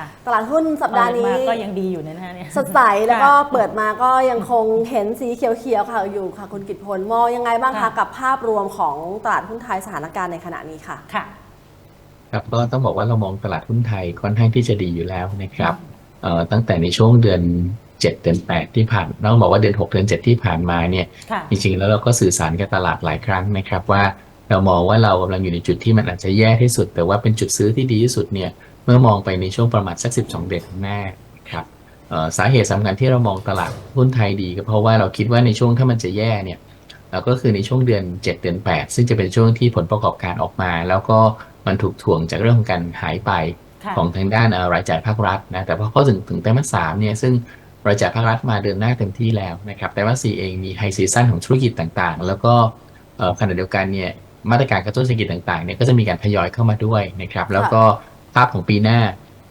ค่ะตลาดหุ้นสัปดาห์เปินี้มาก็ยังดีอยู่นะฮะเนี่ยสดใสแล้วก็ค่ะเปิดมาก็ยังคงเห็นสีเขียวๆค่ะอยู่ค่ะคุณกิตพลมองยังไงบ้างคะค่ะกับภาพรวมของตลาดหุ้นไทยสถานการณ์ในขณะนี้ค่ะค่ะครับก็ต้องบอกว่าเรามองตลาดหุ้นไทยค่อนข้างที่จะดีอยู่แล้วนะครับเอ่อตั้งแต่ในช่วงเดือน7เดือน8ที่ผ่านต้องบอกว่าเดือน 6 เดือน 7 ที่ผ่านมาเนี่ยค่ะจริงๆแล้วเราก็สื่อสารกับตลาดหลายครั้งนะครับว่าเรามองว่าเรากำลังอยู่ในจุดที่มันอาจจะแย่ที่สุด แต่ว่าเป็นจุดซื้อที่ดีที่สุดเนี่ย เมื่อมองไปในช่วงประมาณสัก 12 เดือนข้างหน้านะครับเอ่อสาเหตุสำคัญที่เรามองตลาดหุ้นไทยดีก็เพราะว่าเราคิดว่าในช่วงถ้ามันจะแย่เนี่ยเราก็คือในช่วงเดือน 7 เดือน 8 ซึ่งจะเป็นช่วงที่ผลประกอบการออกมา แล้วก็มันถูกถ่วงจากเรื่องของการหายไปค่ะของทางด้านเอ่อรายจ่ายภาครัฐนะแต่พอเข้าถึงถึงไตรมาสสามเนี่ยซึ่งรายจ่ายภาครัฐมาเดินหน้าเต็มที่แล้วนะครับไตรมาสสี่เองมีไฮซีซั่นของธุรกิจต่างๆ แล้วก็เอ่อขณะเดียวกันเนี่ยมาตรการกระตุ้นเศรษฐกิจต่างๆเนี่ยก็จะมีการทยอยเข้ามาด้วยนะครับแล้วก็ ภาพของปีหน้า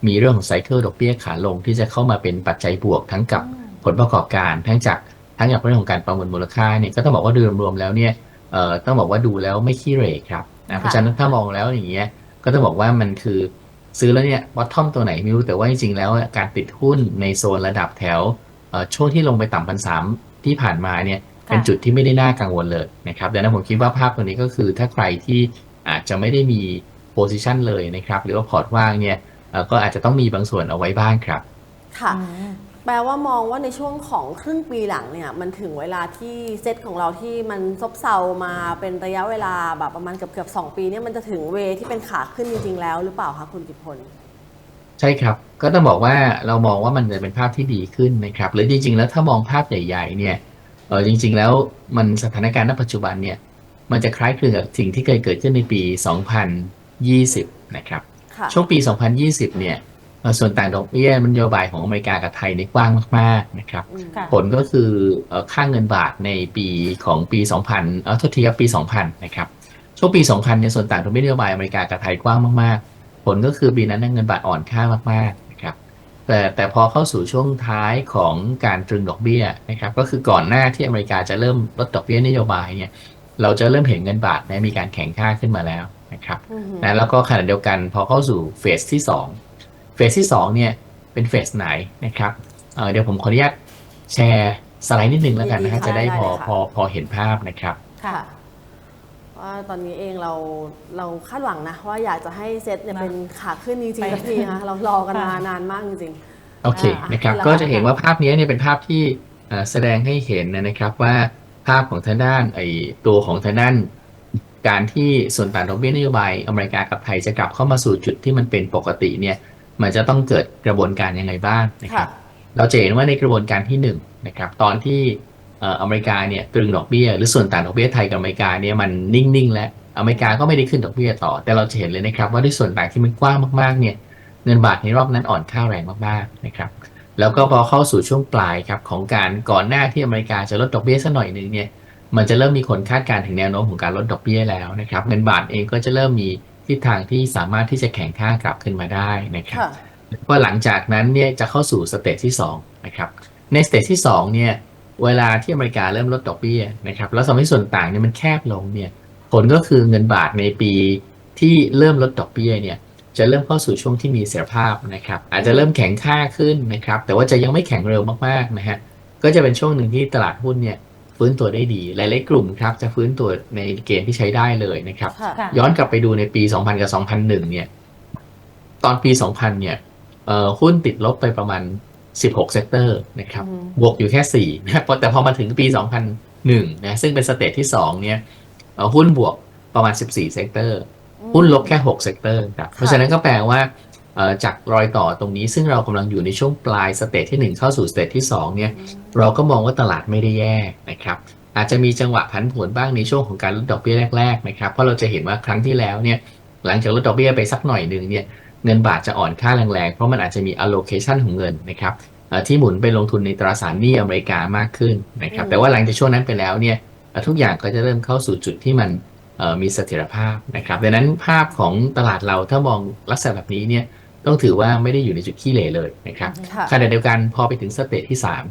มีเรื่องของไซเคิลดอกเบี้ยขาลงที่จะเข้ามาเป็นปัจจัยบวกทั้งกับผลประกอบการ ทั้งจากทั้งจากเรื่องของการประเมินมูลค่าเนี่ยก็ต้องบอกว่าโดยรวมๆแล้วเนี่ยเอ่อต้องบอกว่าดูแล้วไม่ขี้เหร่ครับนะเพราะฉะนั้นถ้ามองแล้วอย่างเงี้ยก็ต้องบอกว่ามันคือซื้อแล้วเนี่ยบอททอมตัวไหนไม่รู้แต่ว่าจริงๆแล้วการติดหุ้นในโซนระดับแถวเอ่อช่วงที่ลงไปต่ำพันสามที่ผ่านมาเนี่ยเป็นจุดที่ไม่ได้น่ากังวลเลยนะครับดังนั้นผมคิดว่าภาพตัวนี้ก็คือถ้าใครที่อาจจะไม่ได้มี โพซิชันเลยนะครับ หรือว่าพอร์ตว่างเนี่ยเอ่อก็อาจจะต้องมีบางส่วนเอาไว้บ้างครับ ค่ะอืมแปลว่ามองว่าในช่วงของครึ่งปีหลังเนี่ย มันถึงเวลาที่เซตของเราที่มันซบเซามาเป็นระยะเวลาแบบประมาณเกือบเกือบๆสองปีเนี่ยมันจะถึงเวที่เป็นขาขึ้นจริงๆแล้วหรือเปล่าคะคุณกิตพลใช่ครับ ก็ต้องบอกว่าเรามองว่ามันจะเป็นภาพที่ดีขึ้นนะครับ หรือจริงๆ แล้วถ้ามองภาพใหญ่ ๆ เนี่ยเออจริง ๆ แล้วมันสถานการณ์ณปัจจุบันเนี่ย มันจะคล้ายคลึงกับสิ่งที่เคยเกิดขึ้นในปี 2020 นะครับค่ะช่วงปี 2020 เนี่ยเอ่อส่วนต่างดอกเบี้ยมันนโยบายของอเมริกากับไทยในยกว้างมากๆนะครับอืมค่ะผลก็คือเอ่อค่างเงินบาทในปีของปี 2000เออโทษทีครับปี 2000 นะครับ ช่วงปี 2000 เนี่ยส่วนต่างดอกเบี้ยนโยบายอเมริกากับไทยกว้างมากๆ ผลก็คือปีนั้นเนยเงินบาทอ่อนค่ามากๆนะครับแต่แต่พอเข้าสู่ช่วงท้ายของการตรึงดอกเบี้ยนะครับ ก็คือก่อนหน้าที่อเมริกาจะเริ่มลดดอกเบี้ยนโยบายเนี่ยเราจะเริ่มเห็นเงินบาทเนี่ยมีการแข็งค่าขึ้นมาแล้ว นะครับอือหือนะแล้วก็ขณะเดียวกันพอเข้าสู่เฟสที่2เฟสที่2เนี่ยเป็นเฟสไหนนะครับเอ่อเดี๋ยวผมขออนุญาตแชร์สไลด์นิดนึงแล้วกันนะฮะดีๆจะได้พอได้เลยค่ะพอพอเห็นภาพนะครับค่ะว่าตอนนี้เองเราเราคาดหวังนะว่าอยากจะให้เซตเนี่ยนะเป็นขาขึ้นจริงไปๆสักทีนะคะเรารอกันมาค่ะนานมากจริงโอเคอ่านะครับแล้วก็จะเห็นว่าภาพนี้เนี่ยเป็นภาพที่เอ่อแสดงให้เห็นนะครับว่าภาพของทางด้านไอ้ตัวของทางด้าน การที่ส่วนต่างดอกเบี้ยนโยบายอเมริกากับไทยจะกลับเข้ามาสู่จุดที่มันเป็นปกติเนี่ยมันจะต้องเกิดกระบวนการยังไงบ้างนะๆครัค่ะบเราจะเห็นว่าในกระบวนการที่หนึ่งนะครับตอนที่เอ่ออเมริกาเนี่ยตรึงดอกเบี้ยหรือส่วนต่างดอกเบี้ยไทยกับอเมริกาเนี่ยมันนิ่งๆ แล้วอเมริกาก็ไม่ได้ขึ้นดอกเบี้ยต่อ แต่เราจะเห็นเลยนะครับว่าด้วยส่วนต่างที่มันกว้างมากๆเนี่ยเงินบาทในรอบนั้นอ่อนค่าแรงมากๆนะครับแล้วก็พอเข้าสู่ช่วงปลายครับของการก่อนหน้าที่อเมริกาจะลดดอกเบี้ยสักหน่อยหนึ่งเนี่ย มันจะเริ่มมีคนคาดการณ์ถึงแนวโน้มของการลดดอกเบี้ยแล้วนะครับ เงินบาทเองก็จะเริ่มมีทิศทางที่สามารถที่จะแข็งค่ากลับขึ้นมาได้นะครับค่ะว่าหลังจากนั้นเนี่ยจะเข้าสู่สเตจที่2นะครับ ในสเตจที่2เนี่ยเวลาที่อเมริกาเริ่มลดดอกเบี้ยนะครับ แล้วทำให้ส่วนต่างเนี่ยมันแคบลงเนี่ย ผลก็คือเงินบาทในปีที่เริ่มลดดอกเบี้ยเนี่ยจะเริ่มเข้าสู่ช่วงที่มีเสถียรภาพนะครับ อาจจะเริ่มแข็งค่าขึ้นนะครับ แต่ว่าจะยังไม่แข็งเร็วมากๆนะฮะก็จะเป็นช่วงหนึ่งที่ตลาดหุ้นเนี่ย ฟื้นตัวได้ดี หลายๆกลุ่มครับจะฟื้นตัวในเกณฑ์ที่ใช้ได้เลยนะครับค่ะค่ะย้อนกลับไปดูในปี 2000 กับ 2001 เนี่ย ตอนปี 2000 เนี่ยเอ่อหุ้นติดลบไปประมาณ 16 เซกเตอร์นะครับ อืม บวกอยู่แค่4นะพอแต่พอมาถึงปี 2001 นะ ซึ่งเป็นสเตจที่ 2 เนี่ยเอ่อหุ้นบวกประมาณ 14 เซกเตอร์หุ้นลบแค่ 6 เซกเตอร์ครับ เพราะฉะนั้นก็แปลว่าเอ่อ จากรอยต่อตรงนี้ซึ่งเรากำลังอยู่ในช่วงปลายสเตจที่ 1 เข้าสู่สเตจที่ 2 เนี่ย เราก็มองว่าตลาดไม่ได้แย่นะครับ อาจจะมีจังหวะผันผวนบ้างในช่วงของการลดดอกเบี้ยแรกๆนะครับ เพราะเราจะเห็นว่าครั้งที่แล้วเนี่ย หลังจากลดดอกเบี้ยไปสักหน่อยหนึ่งเนี่ย เงินบาทจะอ่อนค่าแรงๆ เพราะมันอาจจะมี allocation ของเงินนะครับเอ่อที่หมุนไปลงทุนในตราสารหนี้อเมริกามากขึ้นนะครับอืมแต่ว่าหลังจากช่วงนั้นไปแล้วเนี่ยเอ่อทุกอย่างก็จะเริ่มเข้าสู่จุดที่มันเอ่อมีเสถียรภาพนะครับ ดังนั้นภาพของตลาดเราถ้ามองลักษณะแบบนี้เนี่ย ต้องถือว่าไม่ได้อยู่ในจุดขี้เหร่เลยนะครับค่ะขณะเดียวกันพอไปถึงสเตจที่สาม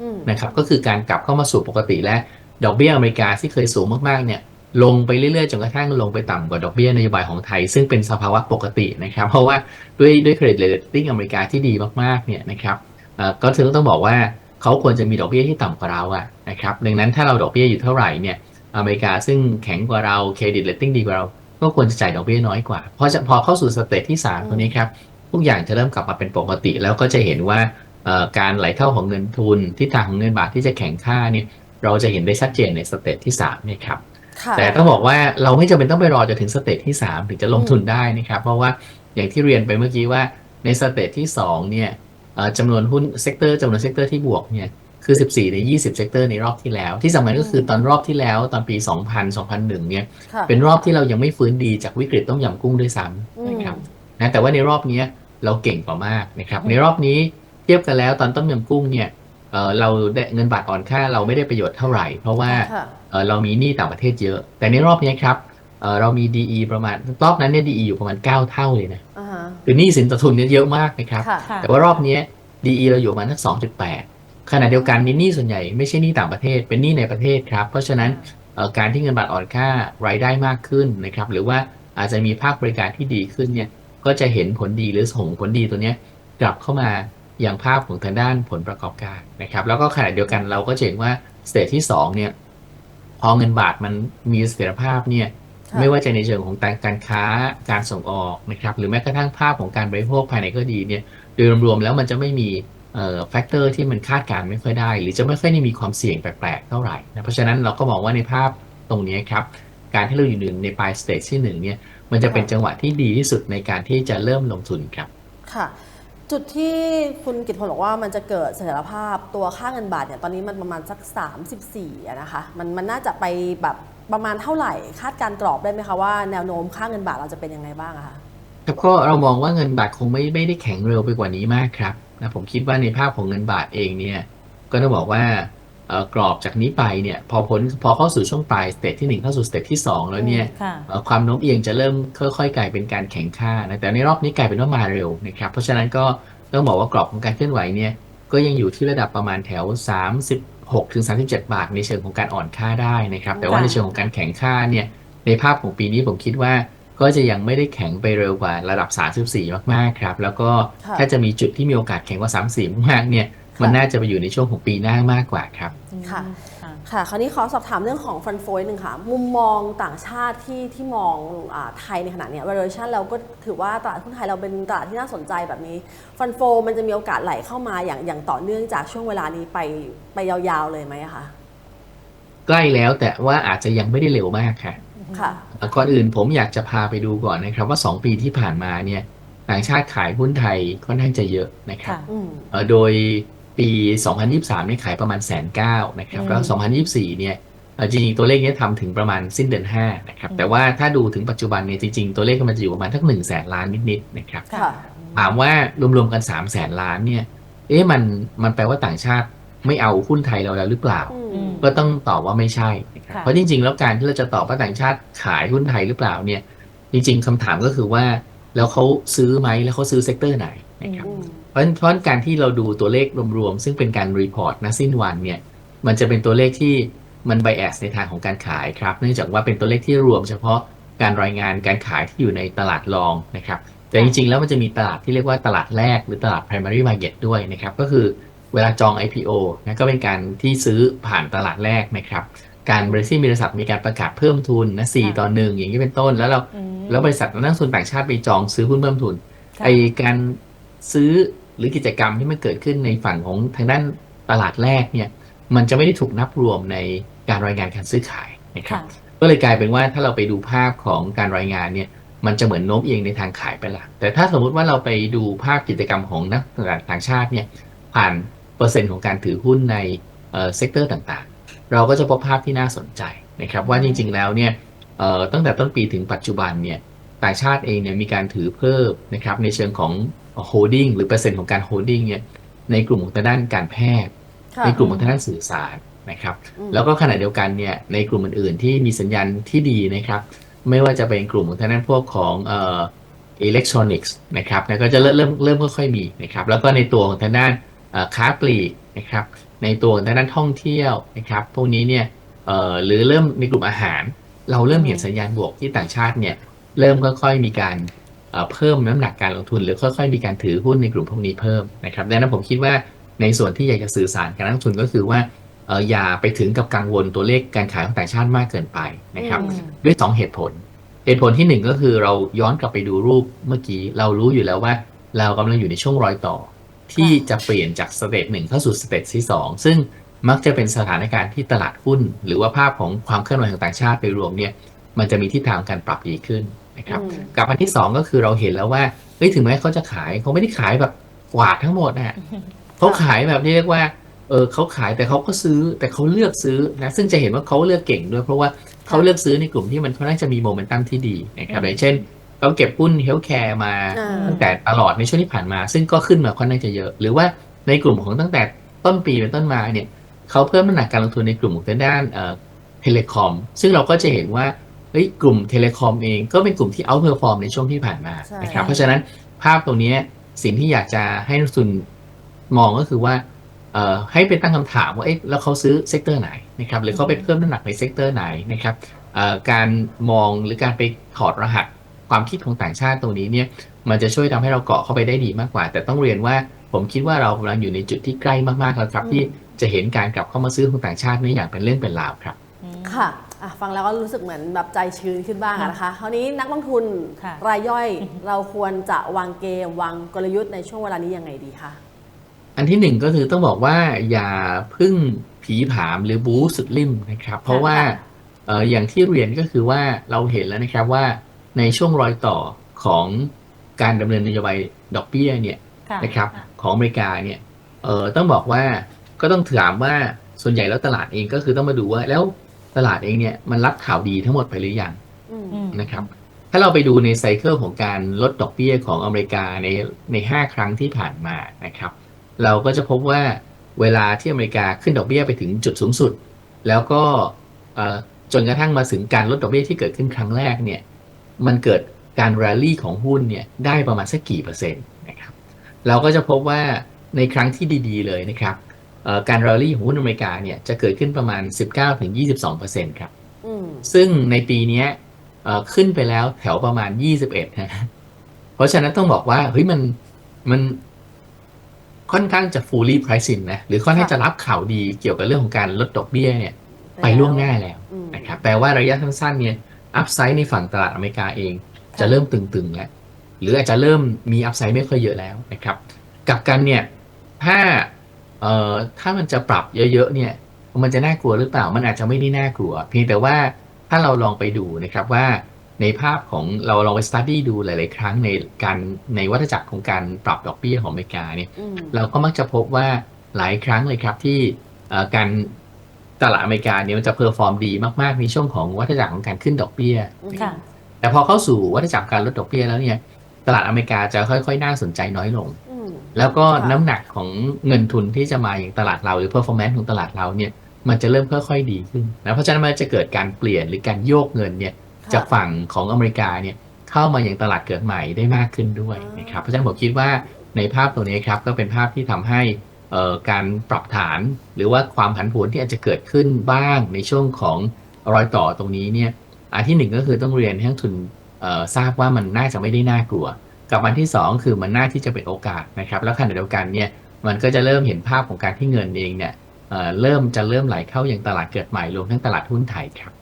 อืมนะครับก็คือการกลับเข้ามาสู่ปกติและดอกเบี้ยอเมริกาที่เคยสูงมากๆเนี่ยลงไปเรื่อยๆจนกระทั่งลงไปต่ำกว่าดอกเบี้ยนโยบายของไทย ซึ่งเป็นสภาวะปกตินะครับ เพราะว่าด้วยด้วยเครดิตเรตติ้งอเมริกาที่ดีมากๆเนี่ยนะครับเอ่อก็ถึงต้องบอกว่าเขาควรจะมีดอกเบี้ยที่ต่ำกว่าเราอะนะครับดังนั้นถ้าเราดอกเบี้ยอยู่เท่าไหร่เนี่ยอเมริกาซึ่งแข็งกว่าเราเครดิตเรตติ้งดีกว่าเรา ก็ควรจะจ่ายดอกเบี้ยน้อยกว่าเพราะจะพอเข้าสู่สเตจที่สามตัวนี้ครับทุกอย่างจะเริ่มกลับมาเป็นปกติ แล้วก็จะเห็นว่าเอ่อการไหลเข้าของเงินทุนทิศทางของเงินบาทที่จะแข็งค่าเนี่ยเราจะเห็นได้ชัดเจนในสเตจที่สามเนี่ยครับค่ะแต่ต้องบอกว่าเราไม่จำเป็นต้องไปรอจนถึงสเตจที่ 3 ถึงจะลงทุนได้นะครับ เพราะว่าอย่างที่เรียนไปเมื่อกี้ว่าในสเตจที่2เนี่ยเอ่อจำนวนหุ้นเซกเตอร์จำนวนเซกเตอร์ที่บวกเนี่ย คือ 14 ใน 20 เซกเตอร์ในรอบที่แล้ว ที่สำคัญก็คือตอนรอบที่แล้วตอนปี 2000 2001 เนี่ย ค่ะเป็นรอบที่เรายังไม่ฟื้นดีจากวิกฤตต้มยำกุ้งด้วยซ้อืมำนะครับนะแต่ว่าในรอบเนี้ยเราเก่งกว่ามากนะครับ ในรอบนี้เทียบกันแล้วตอนต้มยำกุ้งเนี่ยเอ่อเราได้เงินบาทอ่อนค่าเราไม่ได้ประโยชน์เท่าไหร่ เพราะว่า ค่ะ เอ่อเรามีหนี้ต่างประเทศเยอะ แต่ในรอบนี้ครับเอ่อเรามี DE ประมาณรอบนั้นเนี่ย DE อยู่ประมาณ 9 เท่าเลยนะอ่าฮะ คือหนี้สินต่อทุนเนี่ยเยอะมากนะครับ ค่ะค่ะแต่ว่ารอบนี้ DE เราอยู่ประมาณทัก2.8 ขณะเดียวกันนี่หนี้ส่วนใหญ่ไม่ใช่หนี้ต่างประเทศเป็นหนี้ในประเทศครับ เพราะฉะนั้นเอ่อการที่เงินบาทอ่อนค่ารายได้มากขึ้นนะครับ หรือว่าอาจจะมีภาคบริการที่ดีขึ้นเนี่ยก็จะเห็นผลดีหรือส่งผลดีตัวเนี้ยกลับเข้ามาอย่างภาพของทางด้านผลประกอบการนะครับ แล้วก็ขณะเดียวกันเราก็จะเห็นว่าสเตจที่สองเนี่ยพอเงินบาทมันมีเสถียรภาพเนี่ยค่ะไม่ว่าจะในเชิงของการการค้าการส่งออกนะครับหรือแม้กระทั่งภาพของการบริโภคภายในก็ดีเนี่ยโดยรวมๆแล้วมันจะไม่มีเอ่อ แฟกเตอร์ที่มันคาดการณ์ไม่ค่อยได้ หรือจะไม่ค่อยได้มีความเสี่ยงแปลกๆเท่าไหร่นะเพราะฉะนั้นเราก็มองว่าในภาพตรงนี้ครับการที่เราอยู่ในปลายสเตจที่หนึ่งเนี่ยมันจะเป็นจังหวะที่ดีที่สุดในการที่จะเริ่มลงทุนครับค่ะ จุดที่คุณกิตพลบอกว่ามันจะเกิดเสถียรภาพตัวค่าเงินบาทเนี่ยตอนนี้มันประมาณสัก 34อะนะคะมันมันน่าจะไปแบบประมาณเท่าไหร่คาดการณ์กรอบได้ไหมคะว่าแนวโน้มค่าเงินบาทเราจะเป็นยังไงบ้างอะคะครับก็เรามองว่าเงินบาทคงไม่ไม่ได้แข็งเร็วไปกว่านี้มากครับ นะผมคิดว่าในภาพของเงินบาทเองเนี่ยก็ต้องบอกว่าเอ่อกรอบจากนี้ไปเนี่ยพอพ้นพอเข้าสู่ช่วงปลายสเตจที่ 1 เข้าสู่สเตจที่ 2 แล้วเนี่ยค่ะเอ่อความโน้มเอียงจะเริ่มค่อยๆ กลายเป็นการแข็งค่านะแต่ในรอบนี้กลายเป็นว่ามาเร็วนะครับเพราะฉะนั้นก็ต้องบอกว่ากรอบของการเคลื่อนไหวเนี่ยก็ยังอยู่ที่ระดับประมาณแถว 36ถึง37 บาท ในเชิงของการอ่อนค่าได้นะครับแต่ว่าค่ะในเชิงของการแข็งค่าเนี่ยในภาพของปีนี้ผมคิดว่า ก็จะยังไม่ได้แข็งไปเร็วกว่าระดับ 34 มาก ๆ ครับ แล้วก็ค่ะถ้าจะมีจุดที่มีโอกาสแข็งกว่า 34 มาก ๆ เนี่ย มันน่าจะไปอยู่ในช่วงของปีหน้ามากกว่าครับ ค่ะ ค่ะค่ะคราวนี้ขอสอบถามเรื่องของฟันโฟยหนึ่งค่ะ มุมมองต่างชาติที่ที่มองอาไทยในขณะเนี้ย valuation เราก็ถือว่าตลาดหุ้นไทยเราเป็นตลาดที่น่าสนใจแบบนี้ ฟันโฟมันจะมีโอกาสไหลเข้ามาอย่างอย่างต่อเนื่องจากช่วงเวลานี้ไปไปยาวๆเลยไหมอะคะ ใกล้แล้วแต่ว่าอาจจะยังไม่ได้เร็วมากค่ะ ค่ะ ก่อนอื่นผมอยากจะพาไปดูก่อนนะครับ ว่า 2 ปีที่ผ่านมาเนี่ยต่างชาติขายหุ้นไทยค่อนข้างจะเยอะนะครับค่ะอืมเอ่อโดยปี 2023เนี่ยขายประมาณแสนเก้านะครับอืมแล้ว 2024 เนี่ยเอ่อจริงๆตัวเลขเนี้ยทำถึงประมาณสิ้นเดือน5นะครับอืมแต่ว่าถ้าดูถึงปัจจุบันเนี่ยจริงๆตัวเลขมันจะอยู่ประมาณทัก1แสนล้านนิดๆนะครับค่ะถามว่ารวมๆกัน3แสนล้านเนี่ยเอ๊ะมันมันแปลว่าต่างชาติไม่เอาหุ้นไทยเราแล้วหรือเปล่าอืมก็ต้องตอบว่าไม่ใช่นะครับค่ะ เพราะจริง ๆ แล้วการที่เราจะตอบว่าต่างชาติขายหุ้นไทยหรือเปล่าเนี่ย จริง ๆคำถามก็คือว่าแล้วเขาซื้อไหมแล้วเขาซื้อเซกเตอร์ไหนนะครับอืมเพราะฉะนั้นเพราะฉะนั้นการที่เราดูตัวเลขรวมๆซึ่งเป็นการรีพอร์ตนะสิ้นวันเนี่ยมันจะเป็นตัวเลขที่มันไบแอสในทางของการขายครับ เนื่องจากว่าเป็นตัวเลขที่รวมเฉพาะการรายงานการขายที่อยู่ในตลาดรองนะครับ แต่จริงๆ แล้วมันจะมีตลาดที่เรียกว่าตลาดแรกหรือตลาด primary market ด้วยนะครับ ก็คือเวลาจอง IPO นะก็เป็นการที่ซื้อผ่านตลาดแรกนะครับ การบริษัทบริษัทมีการประกาศเพิ่มทุนนะสี่ค่ะต่อหนึ่งอย่างนี้เป็นต้น แล้วเราอืมแล้วบริษัทนักลงทุนต่างชาติไปจองซื้อหุ้นเพิ่มทุนค่ะไอการซื้อหรือกิจกรรมที่มันเกิดขึ้นในฝั่งของทางด้านตลาดแรกเนี่ย มันจะไม่ได้ถูกนับรวมในการรายงานการซื้อขายนะครับค่ะก็เลยกลายเป็นว่าถ้าเราไปดูภาพของการรายงานเนี่ยมันจะเหมือนโน้มเอียงในทางขายไปละแต่ถ้าสมมุติว่าเราไปดูภาพกิจกรรมของนักตลาดต่างชาติเนี่ยผ่านเปอร์เซ็นต์ของการถือหุ้นในเอ่อเซกเตอร์ต่างๆ เราก็จะพบภาพที่น่าสนใจนะครับว่าจริงๆแล้วเนี่ยเอ่อตั้งแต่ต้นปีถึงปัจจุบันเนี่ยต่างชาติเองเนี่ยมีการถือเพิ่มนะครับในเชิงของ holding หรือเปอร์เซ็นต์ของการ holding เนี่ยในกลุ่มของทางด้านการแพทย์ค่ะในกลุ่มของทางด้านสื่อสารนะครับอืมแล้วก็ขณะเดียวกันเนี่ยในกลุ่มอื่นๆ ที่มีสัญญาณที่ดีนะครับไม่ว่าจะเป็นกลุ่มของทางด้านพวกของเอ่ออิเล็กทรอนิกส์นะครับนะก็จะเริ่มเริ่มเริ่มค่อยๆมีนะครับแล้วก็ในตัวของทางด้านเอ่อค้าปลีกนะครับ ในตัวของทางด้านท่องเที่ยวนะครับพวกนี้เนี่ยเอ่อหรือเริ่มในกลุ่มอาหาร เราเริ่มเห็นสัญญาณบวกที่ต่างชาติเนี่ยเริ่มค่อยๆมีการเอ่อเพิ่มน้ำหนักการลงทุน หรือค่อยๆมีการถือหุ้นในกลุ่มพวกนี้เพิ่มนะครับดังนั้นผมคิดว่าในส่วนที่อยากจะสื่อสารกับนักลงทุนก็คือว่าเอ่ออย่าไปถึงกับกังวลตัวเลขการขายของต่างชาติมากเกินไปนะครับอืมด้วยสองเหตุผล เหตุผลที่หนึ่งก็คือเราย้อนกลับไปดูรูปเมื่อกี้เรารู้อยู่แล้วว่า เรากำลังอยู่ในช่วงรอยต่อ ที่จะเปลี่ยนจากสเตจหนึ่งเข้าสู่สเตจที่สองซึ่งมักจะเป็นสถานการณ์ที่ตลาดหุ้น หรือว่าภาพของความเคลื่อนไหวของต่างชาติโดยรวมเนี่ยมันจะมีทิศทางการปรับดีขึ้นนะครับอืมกับอันที่สองก็คือเราเห็นแล้วว่าเฮ้ยถึงแม้เขาจะขายเขาไม่ได้ขายแบบกวาดทั้งหมดนะเขาขายแบบที่เรียกว่าเออเขาขายแต่เขาก็ซื้อแต่เขาเลือกซื้อนะซึ่งจะเห็นว่าเขาเลือกเก่งด้วย เพราะว่าเขาเลือกซื้อในกลุ่มที่มันค่อนข้างจะมีโมเมนตัมที่ดีนะครับอย่างเช่น เขาเก็บหุ้นเฮลท์แคร์มาอ่าตั้งแต่ตลอดในช่วงที่ผ่านมา ซึ่งก็ขึ้นมาค่อนข้างจะเยอะ หรือว่าในกลุ่มของตั้งแต่ต้นปีเป็นต้นมาเนี่ยเขาเพิ่มน้ำหนักการลงทุนในกลุ่มของทางด้านเอ่อเทเลคอม ซึ่งเราก็จะเห็นว่าเฮ้ยกลุ่มเทเลคอมเองก็เป็นกลุ่มที่เอาเพอร์ฟอร์มในช่วงที่ผ่านมาใช่นะครับเพราะฉะนั้นภาพตรงนี้สิ่งที่อยากจะให้นักลงทุนมองก็คือว่าเอ่อให้ไปตั้งคำถามว่าเอ๊ะแล้วเขาซื้อเซกเตอร์ไหนนะครับหรือเขาไปเพิ่มน้ำหนักในเซกเตอร์ไหนนะครับเอ่อการมองหรือการไปถอดรหัส ความคิดของต่างชาติตรงนี้เนี่ยมันจะช่วยทำให้เราเกาะเข้าไปได้ดีมากกว่า แต่ต้องเรียนว่าผมคิดว่าเรากำลังอยู่ในจุดที่ใกล้มากๆแล้วครับอืมที่จะเห็นการกลับเข้ามาซื้อของต่างชาตินี่อย่างเป็นเรื่องเป็นราวครับค่ะอะฟังแล้วก็รู้สึกเหมือนแบบใจชื้นขึ้นบ้างอะนะคะคราวนี้นักลงทุนค่ะรายย่อยเราควรจะวางเกมวางกลยุทธ์ในช่วงเวลานี้ยังไงดีคะอันที่หนึ่งก็คือต้องบอกว่าอย่าพึ่งผีผามหรือบู๊สุดริมนะครับ เพราะว่าเอ่ออย่างที่เรียนก็คือว่าเราเห็นแล้วนะครับว่า ในช่วงรอยต่อของการดำเนินนโยบายดอกเบี้ยเนี่ยค่ะนะครับของอเมริกาเนี่ยเออต้องบอกว่าก็ต้องถามว่าส่วนใหญ่แล้วตลาดเองก็คือต้องมาดูว่าแล้วตลาดเองเนี่ยมันรับข่าวดีทั้งหมดไปหรือยังอืมอืมนะครับถ้าเราไปดูในไซเคิลของการลดดอกเบี้ยของอเมริกาในใน 5 ครั้งที่ผ่านมานะครับ เราก็จะพบว่าเวลาที่อเมริกาขึ้นดอกเบี้ยไปถึงจุดสูงสุด แล้วก็เอ่อจนกระทั่งมาถึงการลดดอกเบี้ยที่เกิดขึ้นครั้งแรกเนี่ย มันเกิดการแรลลี่ของหุ้นเนี่ยได้ประมาณสักกี่เปอร์เซ็นต์นะครับเราก็จะพบว่าในครั้งที่ดีๆเลยนะครับเอ่อการแรลลี่ของหุ้นอเมริกาเนี่ยจะเกิดขึ้นประมาณ 19-22%ครับอืมซึ่งในปีเนี้ยเอ่อขึ้นไปแล้วแถวประมาณ 21นะฮะเพราะฉะนั้นต้องบอกว่าเฮ้ยมันมันค่อนข้างจะ fully price in นะหรือค่อนข้างจะรับข่าวดีเกี่ยวกับเรื่องของการลดดอกเบี้ยเนี่ยไปล่วงหน้าแล้วอืมนะครับแปลว่าระยะสั้นๆเนี่ย อัพไซด์ในฝั่งตลาดอเมริกาเอง จะเริ่มตึงๆแล้วหรืออาจจะเริ่มมีอัพไซด์ไม่ค่อยเยอะแล้วนะครับกลับกันเนี่ยถ้าเอ่อถ้ามันจะปรับเยอะๆเนี่ยมันจะน่ากลัวหรือเปล่ามันอาจจะไม่ได้น่ากลัว เพียงแต่ว่าถ้าเราลองไปดูนะครับว่าในภาพของเราลองไปสต u d ดี้ดูหลาย ๆ ครั้งในการในวัฏจักรของการปรับดอกเบี้ยของอเมริกาเนี่ยอืมเราก็มักจะพบว่าหลายครั้งเลยครับที่เอ่อการ ตลาดอเมริกาเนี่ยมันจะเพอร์ฟอร์มดีมากๆในช่วงของวัฏจักรของการขึ้นดอกเบี้ยค่ะแต่พอเข้าสู่วัฏจักรการลดดอกเบี้ยแล้วเนี่ยตลาดอเมริกาจะค่อยๆ น่าสนใจน้อยลงอืมแล้วก็ค่ะน้ำหนักของเงินทุนที่จะมาอย่างตลาดเราหรือ performance ของตลาดเราเนี่ยมันจะเริ่มค่อยๆดีขึ้นนะเพราะฉะนั้นมันจะเกิดการเปลี่ยนหรือการโยกเงินเนี่ยค่ะจากฝั่งของอเมริกาเนี่ยเข้ามาอย่างตลาดเกิดใหม่ได้มากขึ้นด้วยอ่านนะครับเพราะฉะนั้นผมคิดว่าในภาพตรงนี้ครับก็เป็นภาพที่ทำให้เอ่อ การปรับฐาน หรือว่าความผันผวนที่อาจจะเกิดขึ้นบ้างในช่วงของรอยต่อตรงนี้เนี่ยอันที่หนึ่งก็คือต้องเรียนให้ทุนทราบว่ามันน่าจะไม่ได้น่ากลัว กับอันที่สองคือมันน่าที่จะเป็นโอกาสนะครับ แล้วขณะเดียวกันเนี่ยมันก็จะเริ่มเห็นภาพของการที่เงินเองเนี่ยเเริ่มจะเริ่มไหลเข้าอย่างตลาดเกิดใหม่รวมทั้งตลาดหุ้นไทยครับ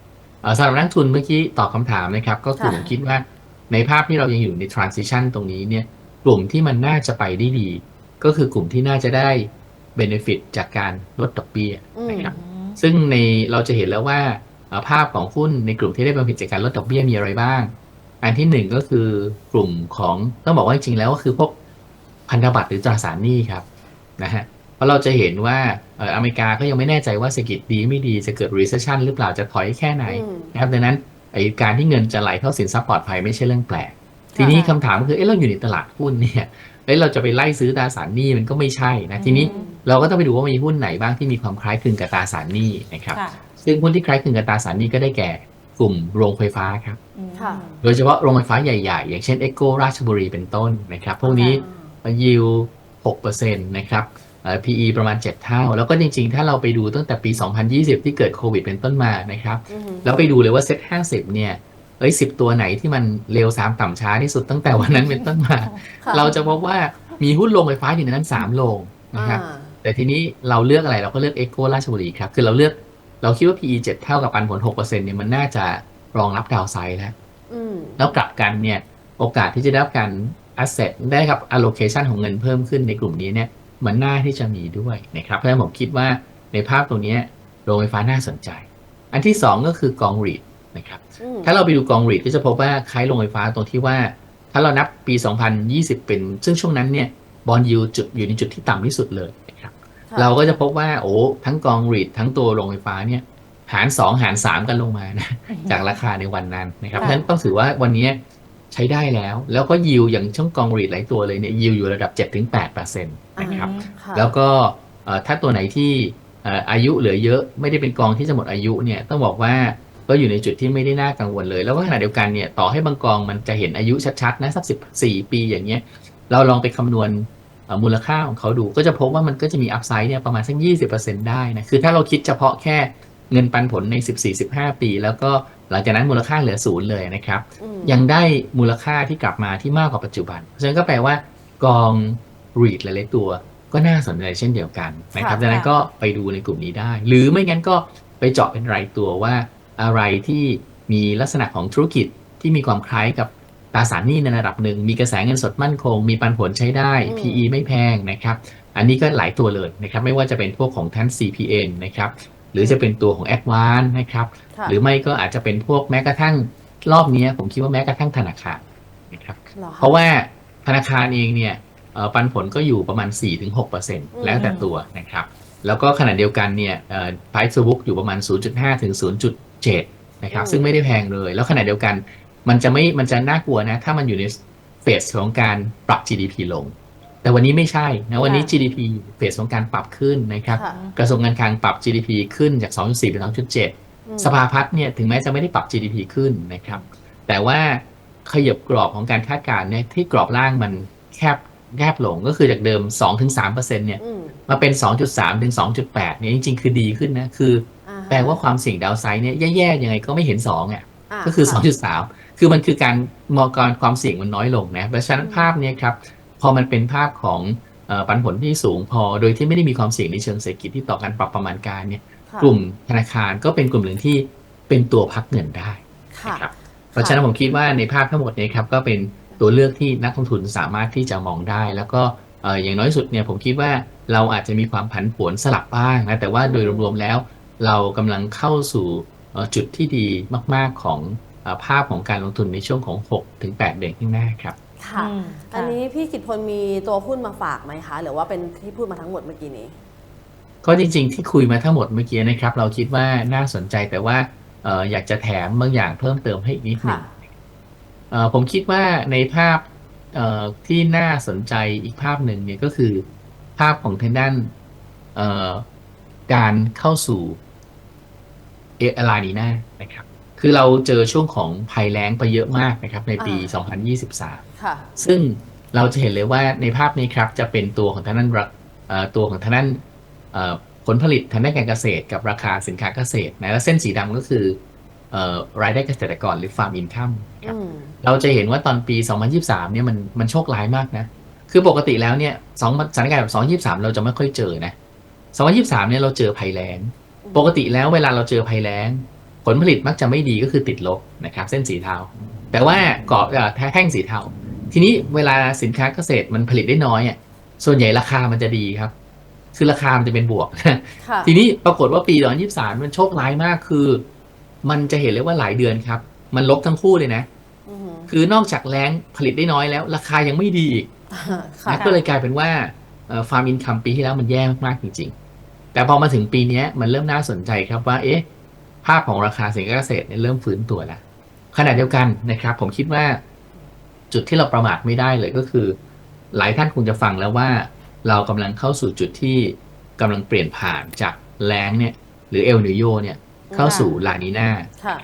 สำหรับนักทุนเมื่อกี้ตอบคำถามนะครับ ก็คือค่ะผมคิดว่าในภาพที่เรายังอยู่ใน transition ตรงนี้เนี่ยกลุ่มที่มันน่าจะไปได้ดี ก็คือกลุ่มที่น่าจะได้ benefit จากการลดดอกเบี้ยอืมนะครับซึ่งในเราจะเห็นแล้วว่าเอ่อภาพของหุ้นในกลุ่มที่ได้ประโยชน์จากการลดดอกเบี้ยมีอะไรบ้าง อันที่หนึ่งก็คือกลุ่มของต้องบอกว่าจริงๆแล้วก็คือพวกพันธบัตรหรือตราสารหนี้ครับนะฮะเพราะเราจะเห็นว่าเอ่ออเมริกาก็ยังไม่แน่ใจว่าเศรษฐกิจดีไม่ดีจะเกิด recession หรือเปล่าจะถอยแค่ไหนอืมนะครับดังนั้นไอการที่เงินจะไหลเข้าสินทรัพย์ปลอดภัยไม่ใช่เรื่องแปลก ทีนี้คำถามก็คือเอ๊ะเราอยู่ในตลาดหุ้นเนี่ยเอ๊ะเราจะไปไล่ซื้อตราสารหนี้มันก็ไม่ใช่นะทีนี้อืม เราก็ต้องไปดูว่ามีหุ้นไหนบ้างที่มีความคล้ายคลึงกับตราสารหนี้นะครับค่ะซึ่งหุ้นที่คล้ายคลึงกับตราสารหนี้ก็ได้แก่กลุ่มโรงไฟฟ้าครับอืมค่ะโดยเฉพาะโรงไฟฟ้าใหญ่ ๆ อย่างเช่นเอ c โกราชบุรีเป็นต้นนะครับ พวกนี้ยิว6%นะครับเอ่อ PE ประมาณ 7 เท่า แล้วก็จริงๆ ถ้าเราไปดูตั้งแต่ปี 2020 ที่เกิดโควิดเป็นต้นมานะครับอือฮึแล้วไปดูเลยว่าเซ็ต50 เนี่ย เอ้ย 10 ตัวไหนที่มันเร็วสามต่ำช้าที่สุดตั้งแต่วันนั้นเป็นต้นมาค่ะเราจะพบว่ามีหุ้นโรงไฟฟ้าอยู่ในนั้น 3 โรงนะครับอ่า แต่ทีนี้เราเลือกอะไรเราก็เลือกเอ็กโกราชบุรีครับ คือเราเลือกเราคิดว่า PE 7 เท่ากับปันผล6%เนี่ยมันน่าจะรองรับดาวไซด์แล้วอืมแล้วกลับกันเนี่ยโอกาสที่จะได้รับการ asset ได้ครับ allocation ของเงินเพิ่มขึ้นในกลุ่มนี้เนี่ยมันน่าที่จะมีด้วยนะครับ เพราะฉะนั้นผมคิดว่าในภาพตรงเนี้ยโรงไฟฟ้าน่าสนใจ อันที่ 2 ก็คือกองรีดนะครับอืมถ้าเราไปดูกองรีดก็จะพบว่าคล้ายโรงไฟฟ้าตรงที่ว่า ถ้าเรานับปี 2020 เป็น ซึ่งช่วงนั้นเนี่ย บอลยูจุดอยู่ในจุดที่ต่ำที่สุดเลยนะครับค่ะเราก็จะพบว่าโอ้ทั้งกองรีดทั้งตัวโรงไฟฟ้าเนี่ยหาร2หาร3กันลงมานะจากราคาในวันนั้นนะครับเพค่ะราะฉะนั้นต้องถือว่าวันนี้ใช้ได้แล้ว แล้วก็ยิวอย่างช่องกองรีดหลายตัวเลยเนี่ยยิวอยู่ระดับ 7-8%นะครับค่ะแล้วก็เอ่อถ้าตัวไหนที่เอ่ออายุเหลือเยอะไม่ได้เป็นกองที่จะหมดอายุเนี่ยต้องบอกว่าก็อยู่ในจุดที่ไม่ได้น่ากังวลเลย แล้วก็ขณะเดียวกันเนี่ยต่อให้บางกองมันจะเห็นอายุชัดๆนะสักสิบสี่ปีอย่างเงี้ย เราลองไปคำนวณเอ่อมูลค่าของเขาดู ก็จะพบว่ามันก็จะมีอัพไซด์เนี่ยประมาณสักยี่สิบเปอร์เซ็นต์ได้นะ คือถ้าเราคิดเฉพาะแค่เงินปันผลใน 14-15 ปี แล้วก็หลังจากนั้นมูลค่าเหลือศูนย์เลยนะครับอืมยังได้มูลค่าที่กลับมาที่มากกว่าปัจจุบันเพราะฉะนั้นก็แปลว่ากองรีดหลายๆตัว ก็น่าสนใจเช่นเดียวกันนะครับค่ะดังนั้นก็ไปดูในกลุ่มนี้ได้ หรือไม่งั้นก็ไปเจาะเป็นรายตัวว่าอะไรที่มีลักษณะของธุรกิจที่มีความคล้ายกับ ตราสารหนี้ในระดับหนึ่ง มีกระแสเงินสดมั่นคง มีปันผลใช้ได้อืม PE ไม่แพงนะครับ อันนี้ก็หลายตัวเลยนะครับ ไม่ว่าจะเป็นพวกของท่าน CPN นะครับ หรือจะเป็นตัวของ a d v a n c e นะครับค่ะหรือไม่ก็อาจจะเป็นพวกแม้กระทั่งรอบนี้ผมคิดว่าแม้กระทั่งธนาคารนะครับหรอคเพราะว่าธนาคารเองเนี่ยเอ่อปันผลก็อยู่ประมาณ 4-6%แล้วแต่ตัวนะครับ แล้วก็ขณะเดียวกันเนี่ยไพร์ซูบุ๊กอยู่ประมาณ 0.5 ถึง 0.7นะครับซึ่งไม่ได้แพงเลย แล้วขณะเดียวกัน มันจะไม่มันจะน่ากลัวนะ ถ้ามันอยู่ในเฟสของการปรับ GDP ลง แต่วันนี้ไม่ใช่นะวันนี้ GDP อยู่เฟสของการปรับขึ้นนะครับค่ะกระทรวงการคลังปรับ GDP ขึ้นจาก 2.4 เป็น 2.7อืมสภาพัฒน์เนี่ยถึงแม้จะไม่ได้ปรับ GDP ขึ้นนะครับ แต่ว่าขยับกรอบของการคาดการณ์เนี่ยที่กรอบล่างมันแคบแคบลงก็คือจากเดิม 2-3%เนี่ยอืมมาเป็น 2.3 ถึง 2.8 เนี่ยจริงๆ คือดีขึ้นนะ คืออ่ฮะแปลว่าความเสี่ยงดาวไซด์เนี่ยแย่ๆยังไงก็ไม่เห็น 2 อะาก็คือค่ะ2.3 คือมันคือการมองการความเสี่ยงมันน้อยลงนะเพราะฉะนั้นภาพเนี้ครับพอมันเป็นภาพของเอ่อปันผลที่สูงพอโดยที่ไม่ได้มีความเสี่ยงในเชิงเศรษฐกิจที่ต่อการปรับประมาณการเนี่ยค่ะกลุ่มธนาคารก็เป็นกลุ่มหนึ่งที่เป็นตัวพักเงินได้ค่ะนะครับเพราะฉะนั้นผมคิดว่าในภาพทั้งหมดนี้ครับก็เป็นตัวเลือกที่นักลงทุนสามารถที่จะมองได้ แล้วก็เอ่ออย่างน้อยสุดเนี่ยผมคิดว่าเราอาจจะมีความผันผวนสลับบ้างนะแต่ว่าโดยรวมๆแล้ว เรากำลังเข้าสู่เอ่อจุดที่ดีมาก ๆของเอ่อ ภาพของการลงทุนในช่วงของ 6 ถึง 8 เดือนข้างหน้าครับ ค่ะ อืมอันค่ะนี้พี่กิตพลมีตัวหุ้นมาฝากไหมคะ หรือว่าเป็นที่พูดมาทั้งหมดเมื่อกี้นี้ ก็จริงๆ ที่คุยมาทั้งหมดเมื่อกี้นะครับ เราคิดว่าน่าสนใจแต่ว่าเอ่ออยากจะแถมบางอย่างเพิ่มเติมให้อีกนิดหนึ่งค่ะเอ่อผมคิดว่าในภาพเอ่อที่น่าสนใจอีกภาพหนึ่งเนี่ยก็คือ ภาพของทางด้านเอ่อการเข้าสู่เอลานีนานะครับ คือเราเจอช่วงของภัยแล้งไปเยอะมากนะครับในปี 2023ค่ะซึ่งเราจะเห็นเลยว่าในภาพนี้ครับจะเป็นตัวของทางด้านรักเอ่อตัวของทางด้านเอ่อผลผลิตทางด้านการเกษตร กับราคาสินค้าเกษตรนะและเส้นสีดำก็คือเอ่อรายได้เกษตรกรหรือฟาร์มอินคัมครับอืมเราจะเห็นว่าตอนปี 2023 เนี่ยมันมันโชคร้ายมากนะ คือปกติแล้วเนี่ยสองสถานการณ์แบบ2023 เราจะไม่ค่อยเจอนะ2023 เนี่ยเราเจอภัยแล้ง ปกติแล้วเวลาเราเจอภัยแล้ง ผลผลิตมักจะไม่ดีก็คือติดลบนะครับ เส้นสีเทา แต่ว่าเกาะเอ่อแท่งสีเทา ทีนี้เวลาสินค้าเกษตรมันผลิตได้น้อยอะส่วนใหญ่ราคามันจะดีครับ คือราคามันจะเป็นบวกค่ะทีนี้ปรากฏว่าปี2023มันโชคร้ายมากคือ มันจะเห็นเลยว่าหลายเดือนครับ มันลบทั้งคู่เลยนะอือหือคือนอกจากแรงผลิตได้น้อยแล้ว ราคายังไม่ดีอีกค่ะนะก็เลยกลายเป็นว่าฟาร์มอินคัมปีที่แล้วมันแย่มากๆจริง ๆ แต่พอมาถึงปีเนี้ยมันเริ่มน่าสนใจครับว่า เอ๊ะ ภาพของราคาสินค้าเกษตรเนี่ยเริ่มฟื้นตัวแล้วขณะเดียวกันนะครับ ผมคิดว่าจุดที่เราประมาทไม่ได้เลยก็คือ หลายท่านคงจะฟังแล้วว่าเรากำลังเข้าสู่จุดที่กำลังเปลี่ยนผ่านจากแล้งเนี่ยหรือเอลนิโยเนี่ยเข้าสู่ลานีนาค่ะ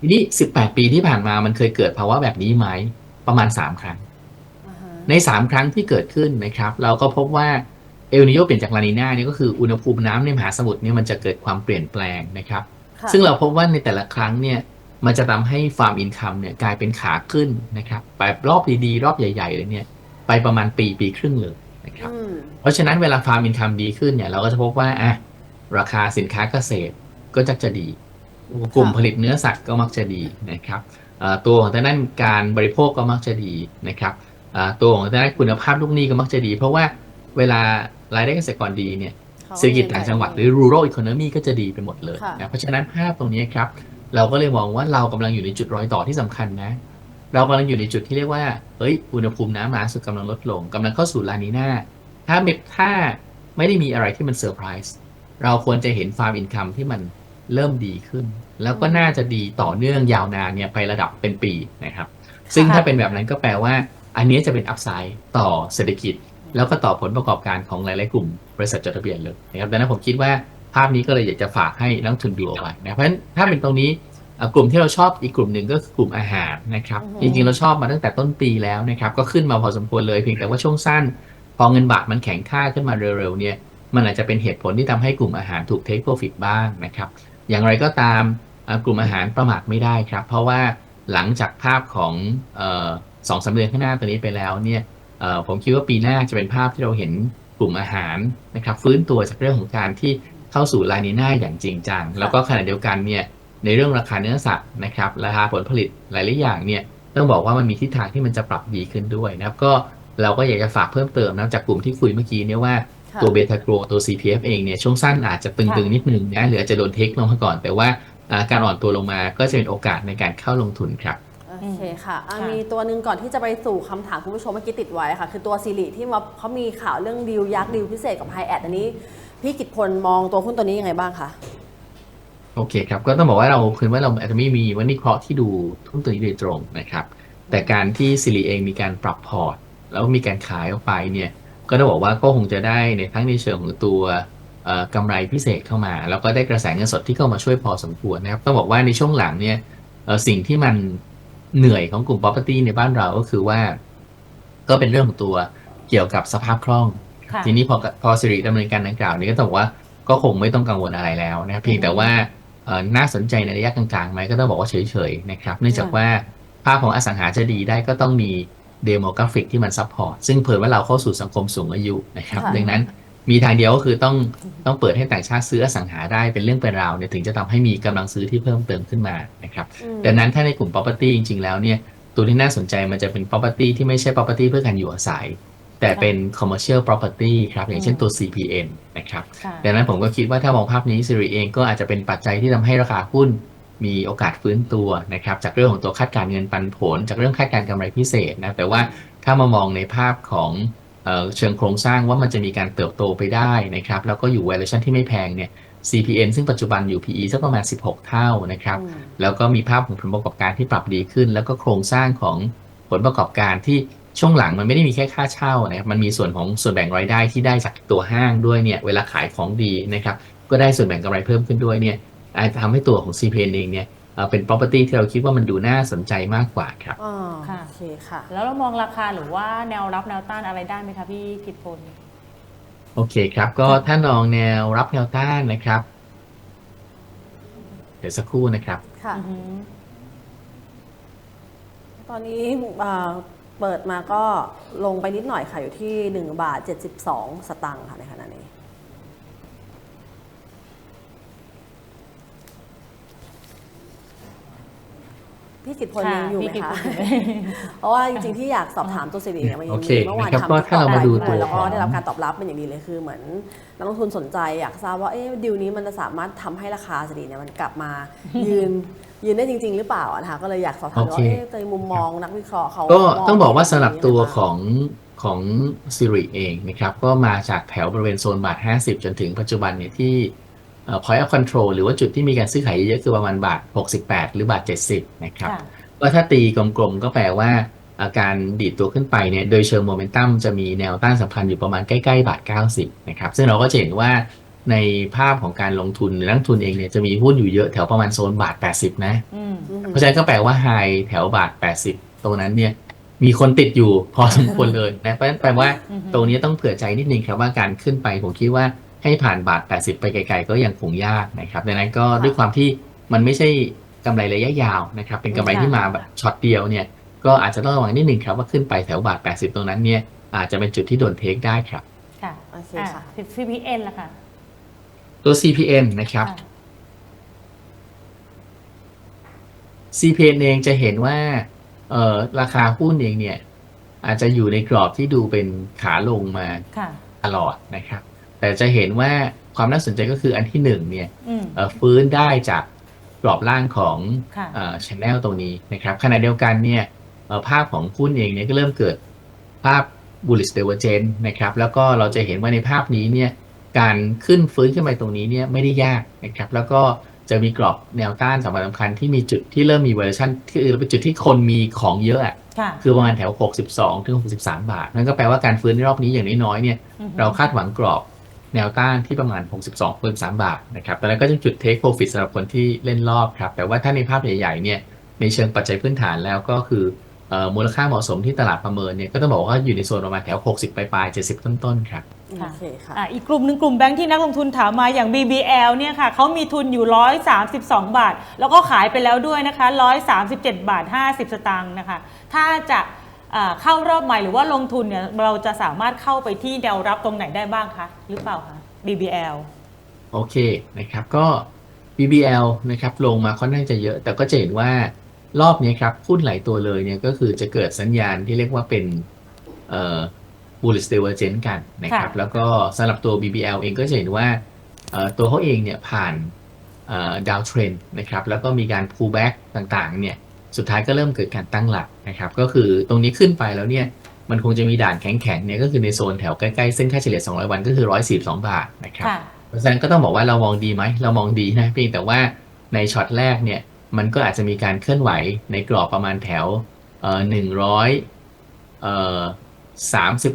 ทีนี้ 18 ปีที่ผ่านมามันเคยเกิดภาวะแบบนี้ไหมประมาณ 3 ครั้งอ่าฮะใน 3 ครั้งที่เกิดขึ้นนะครับ เราก็พบว่าเอลนิโยเปลี่ยนจากลานีนาเนี่ยก็คืออุณหภูมิน้ำในมหาสมุทรเนี่ยมันจะเกิดความเปลี่ยนแปลงนะครับค่ะ ซึ่งเราพบว่าในแต่ละครั้งเนี่ยมันจะทำให้ฟาร์มอินคัมเนี่ยกลายเป็นขาขึ้นนะครับไปรอบดีๆ รอบใหญ่ ๆ เลยเนี่ยไปประมาณปีปีครึ่งเลยนะครับอืมเพราะฉะนั้นเวลาฟาร์มอินคัมดีขึ้นเนี่ยเราก็จะพบว่าอะราคาสินค้าเกษตรก็จะจะดี กลุ่มผลิตเนื้อสัตว์ก็มักจะดีนะครับเอ่อตัวของทางด้านการบริโภคก็มักจะดีนะครับเอ่อตัวของทางด้านคุณภาพลูกหนี้ก็มักจะดี เพราะว่าเวลารายได้เกษตรกรดีเนี่ย เศรษฐกิจต่างจังหวัดหรือ rural economy ก็จะดีไปหมดเลยค่ะนะเพราะฉะนั้นภาพตรงนี้ครับ เราก็เลยมองว่าเรากำลังอยู่ในจุดรอยต่อที่สำคัญนะ เรากำลังอยู่ในจุดที่เรียกว่าเฮ้ยอุณหภูมิน้ำมหาสมุทรกำลังลดลงกำลังเข้าสู่ลานีนาถ้าไม่ถ้าไม่ได้มีอะไรที่มันเซอร์ไพรส์เราควรจะเห็นฟาร์มอินคัมที่มันเริ่มดีขึ้น แล้วก็น่าจะดีต่อเนื่องยาวนานเนี่ยไประดับเป็นปีนะครับ ซึ่งถ้าเป็นแบบนั้นก็แปลว่า อันนี้จะเป็นอัพไซด์ต่อเศรษฐกิจ แล้วก็ต่อผลประกอบการของหลาย ๆ กลุ่มบริษัทจดทะเบียนเลยนะครับดังนั้นผมคิดว่าภาพนี้ก็เลยอยากจะฝากให้นักลงทุนดูเอาไว้นะเพราะฉะนั้นถ้าเป็นตรงนี้เอ่อกลุ่มที่เราชอบอีกกลุ่มหนึ่งก็คือกลุ่มอาหารนะครับอือฮึจริง ๆ เราชอบมาตั้งแต่ต้นปีแล้วนะครับก็ขึ้นมาพอสมควรเลยเพียงแต่ว่าช่วงสั้น พอเงินบาทมันแข็งค่าขึ้นมาเร็ว ๆ เนี่ยมันอาจจะเป็นเหตุผลที่ทำให้กลุ่มอาหารถูกเทคโปรฟิตบ้างนะครับอย่างไรก็ตามเอ่อกลุ่มอาหารประมาทไม่ได้ครับ เพราะว่าหลังจากภาพของเอ่อสองสามเดือนข้างหน้าตัวนี้ไปแล้วเนี่ยเอ่อ ผมคิดว่าปีหน้าจะเป็นภาพที่เราเห็นกลุ่มอาหารนะครับฟื้นตัวจากเรื่องของการที่เข้าสู่ลานีน่าอย่างจริงจังแล้วก็ขณะเดียวกันเนี่ยในเรื่องราคาเนื้อสัตว์นะครับราคาผลผลิตหลายๆอย่างเนี่ยต้องบอกว่ามันมีทิศทางที่มันจะปรับดีขึ้นด้วยนะครับก็เราก็อยากจะฝากเพิ่มเติมนะจากกลุ่มที่คุยเมื่อกี้เนี่ยว่าค่ะตัวเบต้าโกรตัว CPF เองเนี่ยช่วงสั้นอาจจะตึงๆนิดนึงนะหรืออาจจะโดนเทคลงมาก่อน แต่ว่าอ่าการอ่อนตัวลงมาก็จะเป็นโอกาสในการเข้าลงทุนครับ โอเคค่ะอะค่ะ มีตัวหนึ่งก่อนที่จะไปสู่คำถามคุณผู้ชมเมื่อกี้ติดไว้ค่ะ คือตัวซีรีที่ว่าเขามีข่าวเรื่องดีลยักษ์ดีลพิเศษกับไฮแอดอันนี้ พี่กิตพลมองตัวหุ้นตัวนี้ยังไงบ้างคะ โอเคครับ ก็ต้องบอกว่าเราคือว่าเราอาจจะไม่มีวันนี้เคราะห์ที่ดูทุนตัวนี้โดยตรงนะครับ แต่การที่ซิริเองมีการปรับพอร์ต แล้วมีการขายออกไปเนี่ย ก็ต้องบอกว่าก็คงจะได้ในทั้งในเชิงของตัวเอ่อกำไรพิเศษเข้ามา แล้วก็ได้กระแสเงินสดที่เข้ามาช่วยพอสมควรนะครับ ต้องบอกว่าในช่วงหลังเนี่ยเอ่อสิ่งที่มัน เหนื่อยของกลุ่ม property ในบ้านเราก็คือว่า ก็เป็นเรื่องของตัวเกี่ยวกับสภาพคล่องค่ะทีนี้พอพอสิริดำเนินการดังกล่าวนี้ก็ต้องบอกว่าก็คงไม่ต้องกังวลอะไรแล้วนะครับเพียงแต่ว่าเอ่อน่าสนใจในระยะกลางๆไหมก็ต้องบอกว่าเฉยๆนะครับเนื่องจากว่าภาพของอสังหาจะดีได้ก็ต้องมีเดโมกราฟิกที่มันซัพพอร์ตซึ่งเผยว่าเราเข้าสู่สังคมสูงอายุนะครับค่ะดังนั้น มีทางเดียวก็คือต้องต้องเปิดให้ต่างชาติซื้ออสังหาได้เป็นเรื่องเป็นราวเนี่ยถึงจะทำให้มีกำลังซื้อที่เพิ่มเติมขึ้นมานะครับอืมดังนั้นถ้าในกลุ่ม property จริง ๆ แล้วเนี่ยตัวที่น่าสนใจมันจะเป็น property ที่ไม่ใช่ property เพื่อการอยู่อาศัย แต่เป็น commercial property ครับอย่างเช่นตัว CPN นะครับค่ะดังนั้นผมก็คิดว่าถ้ามองภาพนี้ซีรีเองก็อาจจะเป็นปัจจัยที่ทำให้ราคาหุ้นมีโอกาสฟื้นตัวนะครับจากเรื่องของตัวคาดการณ์เงินปันผล จากเรื่องคาดการณ์กำไรพิเศษนะแต่ว่าถ้ามามองในภาพของ เชิงโครงสร้างว่ามันจะมีการเติบโตไปได้นะครับ แล้วก็อยู่ valuation ที่ไม่แพงเนี่ย CPN ซึ่งปัจจุบันอยู่ PE สักประมาณ 16 เท่านะครับ แล้วก็มีภาพของผลประกอบการที่ปรับดีขึ้น แล้วก็โครงสร้างของผลประกอบการที่ช่วงหลังมันไม่ได้มีแค่ค่าเช่านะครับ มันมีส่วนของส่วนแบ่งรายได้ที่ได้จากตัวห้างด้วยเนี่ย เวลาขายของดีนะครับ ก็ได้ส่วนแบ่งกำไรเพิ่มขึ้นด้วยเนี่ยอาจจะทำให้ตัวของ CPN เองเนี่ย เอ่อเป็น property ที่เราคิดว่ามันดูน่าสนใจมากกว่าครับ อ๋อค่ะ โอเคค่ะ แล้วเรามองราคาหรือว่าแนวรับแนวต้านอะไรได้ไหมคะพี่กิตพลโอเคครับ ก็ถ้านองแนวรับแนวต้านนะครับ เดี๋ยวสักครู่นะครับ ค่ะ อือหือตอนนี้เอ่อเปิดมาก็ลงไปนิดหน่อยค่ะ อยู่ที่ 1 บาท 72 สตังค์ค่ะในขณะนี้ พี่กิตพลยังอยู่ไหมพี่กิตคะพลเพราะว่าจริงๆที่อยากสอบถามตัวสิริเนี่ยมันยังโอเคมีเมื่อวานนะครับทำก็ที่ถ้าเรามาดูตอบตัวแล้วก็ของได้รับการตอบรับเป็นอย่างดีเลยคือเหมือนนักลงทุนสนใจอยากทราบว่าเอ๊ะดิวนี้มันจะสามารถทำให้ราคาสิริเนี่ยมันกลับมายืนยืนได้จริง ๆ หรือเปล่าอะนะคะก็เลยอยากสอบถามโอว่าเคเอ๊ะในมุมมองนักวิเคราะห์เขาก็มต้องบอกว่าสำหรับย่นี้ตัวยังไงขบ้าองของซิริเองนะครับก็มาจากแถวบริเวณโซนบาท 50 จนถึงปัจจุบันเนี่ยที่เอ่อ point of control หรือว่าจุดที่มีการซื้อขายเยอะๆคือประมาณบาท 68 หรือบาท 70 นะครับค่ะก็ถ้าตีกลมๆ ก็แปลว่าอาการดีดตัวขึ้นไปเนี่ยโดยเชิงโมเมนตัมจะมีแนวต้านสำคัญอยู่ประมาณใกล้ๆ บาท 90 นะครับ ซึ่งเราก็จะเห็นว่าในภาพของการลงทุนหรือนักลงทุนเองเนี่ยจะมีหุ้นอยู่เยอะแถวประมาณโซนบาท 80 นะอืมอืมเพราะฉะนั้นก็แปลว่าไฮแถวบาท 80 ตรงนั้นเนี่ยมีคนติดอยู่พอสมควรเลยนะเพราะฉะนั้นแปลว่าอือฮึตรงนี้ต้องเผื่อใจนิดนึงครับว่าการขึ้นไปผมคิดว่า ให้ผ่านบาท 80 ไปไกลๆ ก็ยังคงยากนะครับดังนั้นก็ด้วยความที่มันไม่ใช่กำไรระยะยาวนะครับ เป็นกำไรที่มาแบบช็อตเดียวเนี่ยก็อาจจะต้องระวังนิดนึงครับว่าขึ้นไปแถวบาท 80 ตรงนั้นเนี่ยอาจจะเป็นจุดที่โดนเทคได้ครับ ค่ะโอเคอ่าค่ะ CPN ล่ะค่ะ ตัว CPN นะครับค่ะ CPN เองจะเห็นว่าเอ่อราคาหุ้นเองเนี่ยอาจจะอยู่ในกรอบที่ดูเป็นขาลงมาค่ะตลอดนะครับ แต่จะเห็นว่าความน่าสนใจก็คืออันที่หนึ่งเนี่ยอืมเอ่อฟื้นได้จากกรอบล่างของค่ะชแนลตรงนี้นะครับขณะเดียวกันเนี่ยเอ่อภาพของหุ้นเองเนี่ยก็เริ่มเกิดภาพ bullish divergence นะครับแล้วก็เราจะเห็นว่าในภาพนี้เนี่ยการขึ้นฟื้นขึ้นไปตรงนี้เนี่ยไม่ได้ยากนะครับแล้วก็จะมีกรอบแนวต้านสำคัญสำคัญที่มีจุดที่เริ่มมี valuation ที่เป็นจุดที่คนมีของเยอะอะค่ะคือประมาณแถว 62 ถึง 63 บาท นั่นก็แปลว่าการฟื้นในรอบนี้อย่างน้อยๆเนี่ยอือฮึเราคาดหวังกรอบ แนวต้านที่ประมาณ 62 63บาทนะครับตอนนั้นก็จะจุด take profit สำหรับคนที่เล่นรอบครับ แต่ว่าถ้าในภาพใหญ่ๆเนี่ย ในเชิงปัจจัยพื้นฐานแล้วก็คือเอ่อมูลค่าเหมาะสมที่ตลาดประเมินเนี่ยก็ต้องบอกว่าอยู่ในโซนประมาณแถว 60 ปลายๆ70 ต้นๆครับโอเคค่ะอะอีกกลุ่มหนึ่งกลุ่มแบงค์ที่นักลงทุนถามมาอย่าง BBL เนี่ยค่ะเขามีทุนอยู่ 132 บาท แล้วก็ขายไปแล้วด้วยนะคะ 137 บาท 50 สตางค์นะคะ ถ้าจะอ่า เข้ารอบใหม่หรือว่าลงทุนเนี่ยเราจะสามารถเข้าไปที่แนวรับตรงไหนได้บ้างคะหรือเปล่าคะ BBL โอเคนะครับก็ BBL นะครับลงมาค่อนข้างจะเยอะ แต่ก็จะเห็นว่ารอบนี้ครับหุ้นหลายตัวเลยเนี่ยก็คือจะเกิดสัญญาณที่เรียกว่าเป็นเอ่อ bullish divergence กันนะครับค่ะแล้วก็สำหรับตัว BBL เองก็จะเห็นว่าเอ่อตัวเขาเองเนี่ยผ่านดาวเทรนนะครับแล้วก็มีการ pull back ต่างๆเนี่ย สุดท้ายก็เริ่มเกิดการตั้งหลักนะครับ ก็คือตรงนี้ขึ้นไปแล้วเนี่ยมันคงจะมีด่านแข็งๆเนี่ยก็คือในโซนแถวใกล้ๆเส้นค่าเฉลี่ย 200 วันก็คือ 142 บาทนะครับค่ะเพราะฉะนั้นก็ต้องบอกว่าเรามองดีไหมเรามองดีนะเพียงแต่ว่าในช็อตแรกเนี่ยมันก็อาจจะมีการเคลื่อนไหวในกรอบประมาณแถวเอ่อหนึ่งร้อยเอ่อสามสิบ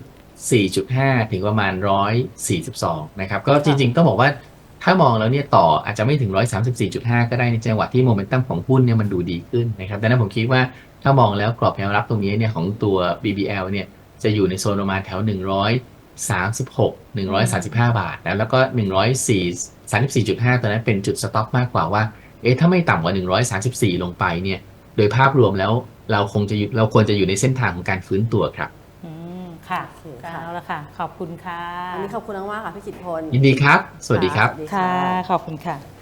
สี่จุดห้าถึงประมาณร้อยสี่สิบสองนะครับ ก็จริงๆต้องบอกว่า ถ้ามองแล้วเนี่ยต่ออาจจะไม่ถึงร้อยสามสิบสี่จุดห้าก็ได้ในจังหวะที่โมเมนตัมของหุ้นเนี่ยมันดูดีขึ้นนะครับดังนั้นผมคิดว่าถ้ามองแล้วกรอบแนวรับตรงนี้เนี่ยของตัว BBL เนี่ยจะอยู่ในโซนประมาณแถวหนึ่งร้อย36 135 บาทนะแล้วก็ 104 34.5ตัวนั้นเป็นจุดสต็อปมากกว่าว่า เอ๊ะถ้าไม่ต่ำกว่า 134 ลงไปเนี่ย โดยภาพรวมแล้วเราคงจะเราควรจะอยู่ในเส้นทางของการฟื้นตัวครับ ค่ะโอเคค่ะ เอาละค่ะ ขอบคุณค่ะ วันนี้ขอบคุณมากๆค่ะพี่กิตพล ยินดีครับ สวัสดีครับสวัสดีค่ะ ขอบคุณค่ะ